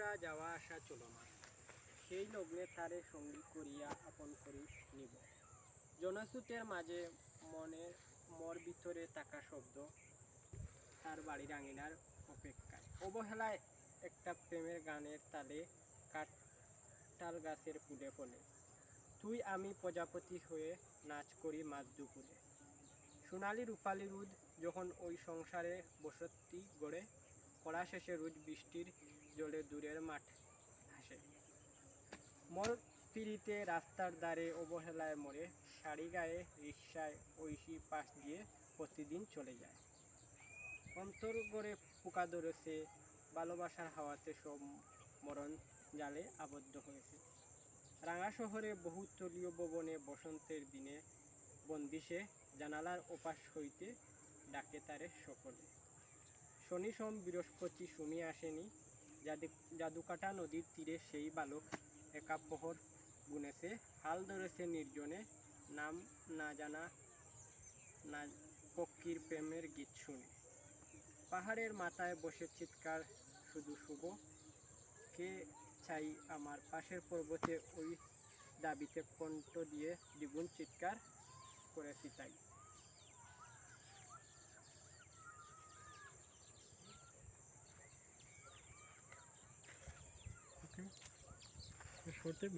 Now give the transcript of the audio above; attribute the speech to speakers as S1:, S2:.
S1: আমরা যাওয়া, আসা, চলমান। সেই লগ্নে তারে সঙ্গী করিয়া আপন করি নিব। জনশ্রুতের মাঝে মনের মর ভিতরে থাকা শব্দ তার বাড়ির আঙিনার অপেক্ষায়। অবহেলায় একটা প্রেমের গানের তালে কাঁঠাল গাছের ফুলে ফলে। তুই আমি প্রজাপতি হয়ে নাচ করি মাঝ দুপুরে। সোনালি রূপালি রুদ যখন ওই সংসারে বসতি গড়ে কড়া শেষে রোজ বৃষ্টির জলে দূরের মাঠ হাসে মোর পিড়িতে রাস্তার ধারে অবহেলায় মরে শাড়ি গায়ে রিক্সায় ঐশী পাশ দিয়ে প্রতিদিন চলে যায়। অন্তর গড়ে পোকা ধরেছে, ভালোবাসার হাওয়াতে সব মরণ জালে আবদ্ধ হয়েছে। রাঙা শহরে বহুতলীয় ভবনে বসন্তের দিনে বন্দিশে জানালার ওপাশ হইতে ডাকে তারে সকলে। শনি সোম বৃহস্পতি সুমি আসেনি। জাদু, জাদুকাটা নদীর তীরে সেই বালক একা প্রহর গুনেছে হাল ধরেছে নির্জনে। নাম না জানা না পক্ষীর প্রেমের গীত শুনে। পাহাড়ের মাথায় বসে চিৎকার, শুধু শুভ? কে চাই আমার পাশের পর্বতে? ওই দাবিতে কণ্ঠ দিয়ে দ্বিগুণ চিৎকার করেছি তাই।
S2: fuerte.